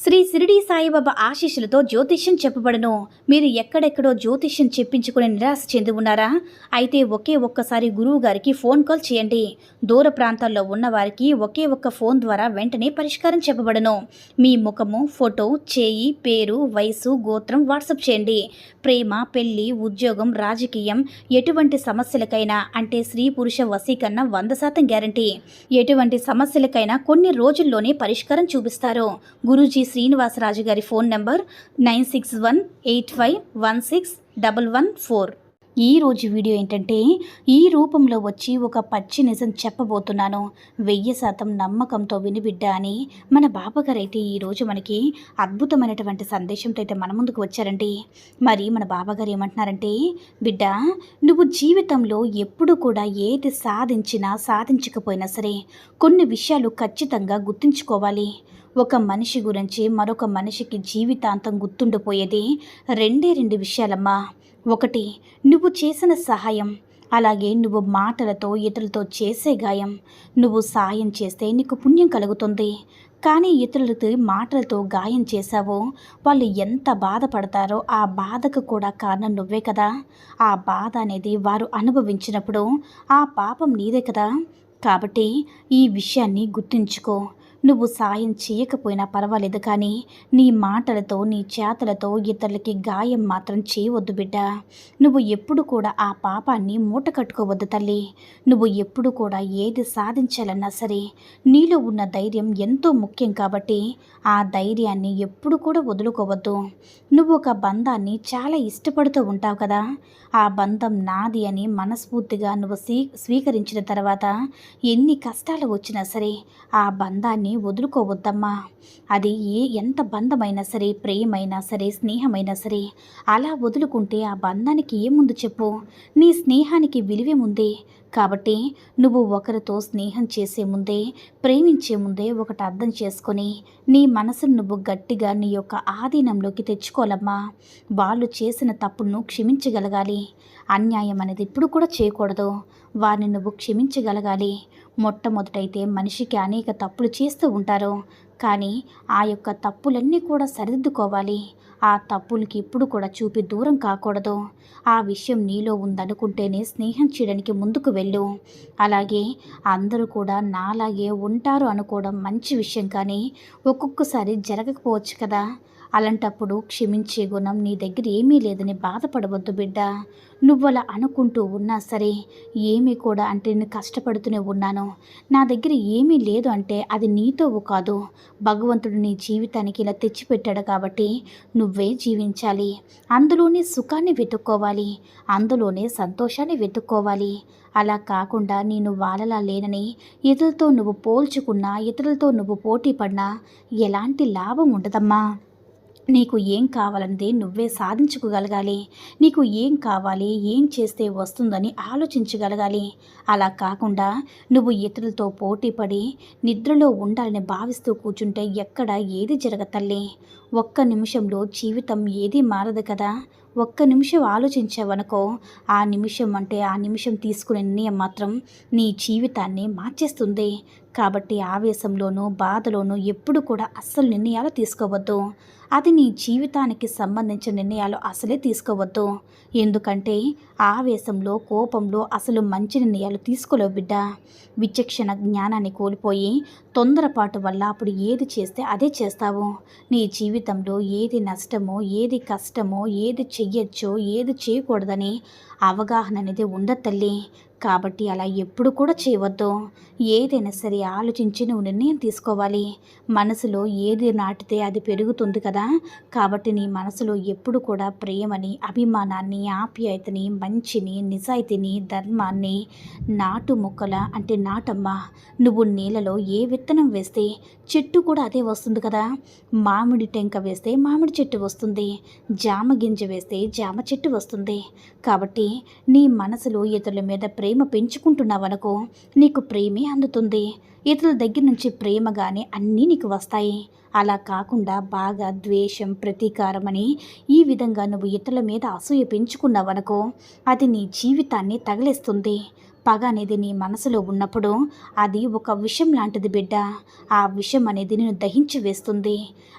శ్రీ సిరిడి సాయిబాబా ఆశీస్సులతో జ్యోతిష్యం చెప్పబడను. మీరు ఎక్కడెక్కడో జ్యోతిష్యం చెప్పించుకుని నిరాశ చెంది ఉన్నారా? అయితే ఒకే ఒక్కసారి గురువు గారికి ఫోన్ కాల్ చేయండి. దూర ప్రాంతాల్లో ఉన్న వారికి ఒకే ఒక్క ఫోన్ ద్వారా వెంటనే పరిష్కారం చెప్పబడను. మీ ముఖము ఫోటో చేయి పేరు వయసు గోత్రం వాట్సప్ చేయండి. ప్రేమ పెళ్ళి ఉద్యోగం రాజకీయం ఎటువంటి సమస్యలకైనా అంటే స్త్రీ పురుష వశీకరణ వంద శాతం గ్యారంటీ. ఎటువంటి సమస్యలకైనా కొన్ని రోజుల్లోనే పరిష్కారం చూపిస్తారు. గురూజీ శ్రీనివాసరాజు గారి phone number nine six one eight five one six double one four. ఈరోజు వీడియో ఏంటంటే ఈ రూపంలో వచ్చి ఒక పచ్చి నిజం చెప్పబోతున్నాను. వెయ్యి శాతం నమ్మకంతో వినిబిడ్డ అని మన బాబాగారు అయితే ఈరోజు మనకి అద్భుతమైనటువంటి సందేశంతో అయితే మన ముందుకు వచ్చారండి. మరి మన బాబాగారు ఏమంటున్నారంటే బిడ్డ నువ్వు జీవితంలో ఎప్పుడు కూడా ఏది సాధించినా సాధించకపోయినా సరే కొన్ని విషయాలు ఖచ్చితంగా గుర్తుంచుకోవాలి. ఒక మనిషి గురించి మరొక మనిషికి జీవితాంతం గుర్తుండిపోయేది రెండే రెండు విషయాలమ్మా. ఒకటి నువ్వు చేసిన సహాయం. అలాగే నువ్వు మాటలతో ఇతరులతో చేసే గాయం. నువ్వు సాయం చేస్తే నీకు పుణ్యం కలుగుతుంది. కానీ ఇతరులతో మాటలతో గాయం చేశావో వాళ్ళు ఎంత బాధపడతారో ఆ బాధకు కూడా కారణం నువ్వే కదా. ఆ బాధ అనేది వారు అనుభవించినప్పుడు ఆ పాపం నీదే కదా. కాబట్టి ఈ విషయాన్ని గుర్తుంచుకో. నువ్వు సాయం చేయకపోయినా పర్వాలేదు కానీ నీ మాటలతో నీ చేతలతో ఇతరులకి గాయం మాత్రం చేయవద్దు బిడ్డ. నువ్వు ఎప్పుడు కూడా ఆ పాపాన్ని మూట కట్టుకోవద్దు తల్లి. నువ్వు ఎప్పుడు కూడా ఏది సాధించాలన్నా సరే నీలో ఉన్న ధైర్యం ఎంతో ముఖ్యం కాబట్టి ఆ ధైర్యాన్ని ఎప్పుడు కూడా వదులుకోవద్దు. నువ్వు ఒక బంధాన్ని చాలా ఇష్టపడుతూ ఉంటావు కదా. ఆ బంధం నాది అని మనస్ఫూర్తిగా నువ్వు స్వీ స్వీకరించిన తర్వాత ఎన్ని కష్టాలు వచ్చినా సరే ఆ బంధాన్ని వదులుకోవద్దమ్మా. అది ఏ ఎంత బంధమైనా సరే ప్రేమైనా సరే స్నేహమైనా సరే అలా వదులుకుంటే ఆ బంధానికి ఏముంది చెప్పు. నీ స్నేహానికి విలువేముంది కాబట్టి నువ్వు ఒకరితో స్నేహం చేసే ముందే ప్రేమించే ముందే ఒకటి అర్థం చేసుకొని నీ మనసును నువ్వు గట్టిగా నీ యొక్క ఆధీనంలోకి తెచ్చుకోవాలమ్మా. వాళ్ళు చేసిన తప్పును క్షమించగలగాలి. అన్యాయం అనేది ఇప్పుడు కూడా చేయకూడదు. వారిని నువ్వు క్షమించగలగాలి. మొట్టమొదటైతే మనిషికి అనేక తప్పులు చేస్తూ ఉంటారు. కానీ ఆ యొక్క తప్పులన్నీ కూడా సరిదిద్దుకోవాలి. ఆ తప్పులకి ఇప్పుడు కూడా చూపి దూరం కాకూడదు. ఆ విషయం నీలో ఉందనుకుంటేనే స్నేహం చేయడానికి ముందుకు వెళ్ళు. అలాగే అందరూ కూడా నాలాగే ఉంటారు అనుకోవడం మంచి విషయం కానీ ఒక్కొక్కసారి జరగకపోవచ్చు కదా. అలాంటప్పుడు క్షమించే గుణం నీ దగ్గర ఏమీ లేదని బాధపడవద్దు బిడ్డ. నువ్వలా అనుకుంటూ ఉన్నా సరే ఏమీ కూడా అంటే నేను కష్టపడుతూనే ఉన్నాను. నా దగ్గర ఏమీ లేదు అంటే అది నీతో కాదు. భగవంతుడు నీ జీవితానికి ఇలా తెచ్చిపెట్టాడు కాబట్టి నువ్వే జీవించాలి. అందులోనే సుఖాన్ని వెతుక్కోవాలి. అందులోనే సంతోషాన్ని వెతుక్కోవాలి. అలా కాకుండా నేను వాళ్ళలా లేనని ఇతరులతో నువ్వు పోల్చుకున్నా ఇతరులతో నువ్వు పోటీ పడినా ఎలాంటి లాభం ఉండదమ్మా. నీకు ఏం కావాలన్నది నువ్వే సాధించుకోగలగాలి. నీకు ఏం కావాలి ఏం చేస్తే వస్తుందని ఆలోచించగలగాలి. అలా కాకుండా నువ్వు ఇతరులతో పోటీ పడి నిద్రలో ఉండాలని భావిస్తూ కూర్చుంటే ఎక్కడ ఏది జరగతల్లి ఒక్క నిమిషంలో జీవితం ఏది మారదు కదా. ఒక్క నిమిషం ఆలోచించావనుకో ఆ నిమిషం అంటే ఆ నిమిషం తీసుకునే నిర్ణయం మాత్రం నీ జీవితాన్ని మార్చేస్తుంది. కాబట్టి ఆవేశంలోనూ బాధలోనూ ఎప్పుడు కూడా అస్సలు నిర్ణయాలు తీసుకోవద్దు. అది నీ జీవితానికి సంబంధించిన నిర్ణయాలు అసలే తీసుకోవద్దు. ఎందుకంటే ఆవేశంలో కోపంలో అసలు మంచి నిర్ణయాలు తీసుకోలేవు బిడ్డ. విచక్షణ జ్ఞానాన్ని కోల్పోయి తొందరపాటు వల్ల అప్పుడు ఏది చేస్తే అదే చేస్తావు. నీ జీవితంలో ఏది నష్టమో ఏది కష్టమో ఏది చెయ్యొచ్చో ఏది చేయకూడదని అవగాహన అనేది ఉండదు తల్లి. కాబట్టి అలా ఎప్పుడు కూడా చేయవద్దు. ఏదైనా సరే ఆలోచించి నువ్వు నిర్ణయం తీసుకోవాలి. మనసులో ఏది నాటితే అది పెరుగుతుంది కదా. కాబట్టి నీ మనసులో ఎప్పుడు కూడా ప్రేమని అభిమానాన్ని ఆప్యాయతని మంచిని నిజాయితీని ధర్మాన్ని నాటు మొక్కల అంటే నాటమ్మ. నువ్వు నేలలో ఏ విత్తనం వేస్తే చెట్టు కూడా అదే వస్తుంది కదా. మామిడి టెంక వేస్తే మామిడి చెట్టు వస్తుంది. జామ గింజ వేస్తే జామ చెట్టు వస్తుంది. కాబట్టి నీ మనసులో ఇతరుల మీద ప్రేమ ప్రేమ పెంచుకుంటున్నావనుకో నీకు ప్రేమే అందుతుంది. ఇతరుల దగ్గర నుంచి ప్రేమగానే అన్నీ నీకు వస్తాయి. అలా కాకుండా బాగా ద్వేషం ప్రతీకారం అని ఈ విధంగా నువ్వు ఇతరుల మీద అసూయ పెంచుకున్నావనుకో అది నీ జీవితాన్ని తగిలేస్తుంది. పగ అనేది నీ మనసులో ఉన్నప్పుడు అది ఒక విషం లాంటిది బిడ్డ. ఆ విషం అనేది నేను దహించి వేస్తుంది.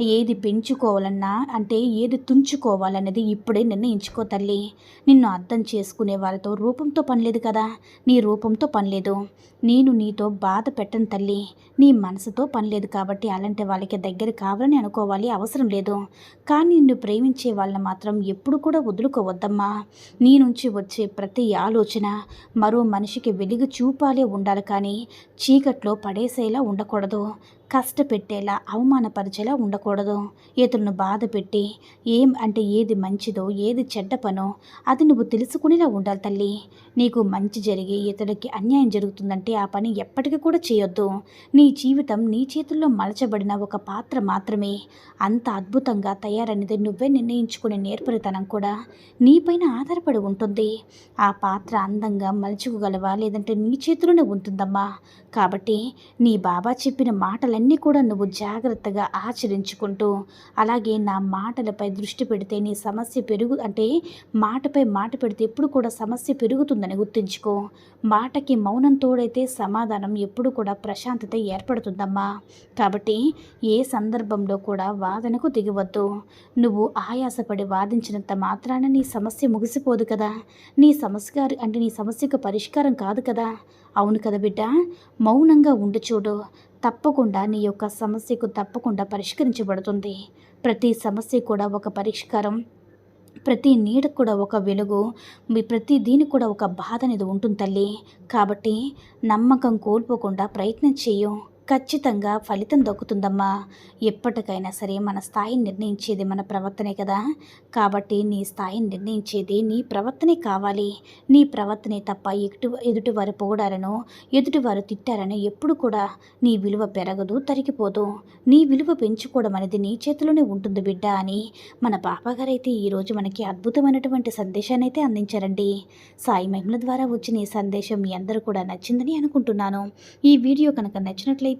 ఏది పెంచుకోవాలన్నా అంటే ఏది తుంచుకోవాలనేది ఇప్పుడే నిర్ణయించుకో తల్లి. నిన్ను అర్థం చేసుకునే వాళ్ళతో రూపంతో పనిలేదు కదా. నీ రూపంతో పనిలేదు నేను నీతో బాధ పెట్టను తల్లి. నీ మనసుతో పనిలేదు కాబట్టి అలాంటి వాళ్ళకి దగ్గర కావాలని అనుకోవాలి అవసరం లేదు. కానీ నిన్ను ప్రేమించే వాళ్ళని మాత్రం ఎప్పుడు కూడా వదులుకోవద్దమ్మా. నీ నుంచి వచ్చే ప్రతి ఆలోచన మరో మనిషి మనిషికి వెలుగు చూపాలే ఉండాలి కానీ చీకట్లో పడేసేలా ఉండకూడదు. కష్టపెట్టేలా అవమానపరిచేలా ఉండకూడదు. ఇతరులను బాధ పెట్టి ఏం అంటే ఏది మంచిదో ఏది చెడ్డ పనో అది నువ్వు తెలుసుకునేలా ఉండాలి తల్లి. నీకు మంచి జరిగి ఇతడికి అన్యాయం జరుగుతుందంటే ఆ పని ఎప్పటికీ కూడా చేయొద్దు. నీ జీవితం నీ చేతుల్లో మలచబడిన ఒక పాత్ర మాత్రమే. అంత అద్భుతంగా తయారనేది నువ్వే నిర్ణయించుకునే నేర్పరితనం కూడా నీపైన ఆధారపడి ఉంటుంది. ఆ పాత్ర అందంగా మలుచుకోగలవా? లేదంటే నీ చేతిలోనే ఉంటుందమ్మా. కాబట్టి నీ బాబా చెప్పిన ఇవన్నీ కూడా నువ్వు జాగ్రత్తగా ఆచరించుకుంటూ అలాగే నా మాటలపై దృష్టి పెడితే నీ సమస్య పెరుగు అంటే మాటపై మాట పెడితే ఎప్పుడు కూడా సమస్య పెరుగుతుందని గుర్తుంచుకో. మాటకి మౌనం తోడైతే సమాధానం ఎప్పుడు కూడా ప్రశాంతత ఏర్పడుతుందమ్మా. కాబట్టి ఏ సందర్భంలో కూడా వాదనకు దిగవద్దు. నువ్వు ఆయాసపడి వాదించినంత మాత్రాన నీ సమస్య ముగిసిపోదు కదా. నీ సమస్య అంటే నీ సమస్యకు పరిష్కారం కాదు కదా. అవును కదా బిడ్డ? మౌనంగా ఉండి చూడు. తప్పకుండా నీ యొక్క సమస్యకు తప్పకుండా పరిష్కరించబడుతుంది. ప్రతి సమస్య కూడా ఒక పరిష్కారం ప్రతి నీడ కూడా ఒక వెలుగు మీ ప్రతి దీనికి కూడా ఒక బాధ అనేది ఉంటుంది తల్లి. కాబట్టి నమ్మకం కోల్పోకుండా ప్రయత్నం చేయు. ఖచ్చితంగా ఫలితం దక్కుతుందమ్మా. ఎప్పటికైనా సరే మన స్థాయిని నిర్ణయించేది మన ప్రవర్తనే కదా. కాబట్టి నీ స్థాయిని నిర్ణయించేది నీ ప్రవర్తనే కావాలి. నీ ప్రవర్తనే తప్ప ఎటు ఎదుటివారు పొగడారనో ఎదుటివారు తిట్టారనో ఎప్పుడు కూడా నీ విలువ పెరగదు తరిగిపోదు. నీ విలువ పెంచుకోవడం అనేది నీ చేతిలోనే ఉంటుంది బిడ్డ అని మన పాపగారైతే ఈరోజు మనకి అద్భుతమైనటువంటి సందేశాన్ని అయితే అందించారండి. సాయి మహిమల ద్వారా వచ్చిన ఈ సందేశం మీ అందరూ కూడా నచ్చిందని అనుకుంటున్నాను. ఈ వీడియో కనుక నచ్చినట్లయితే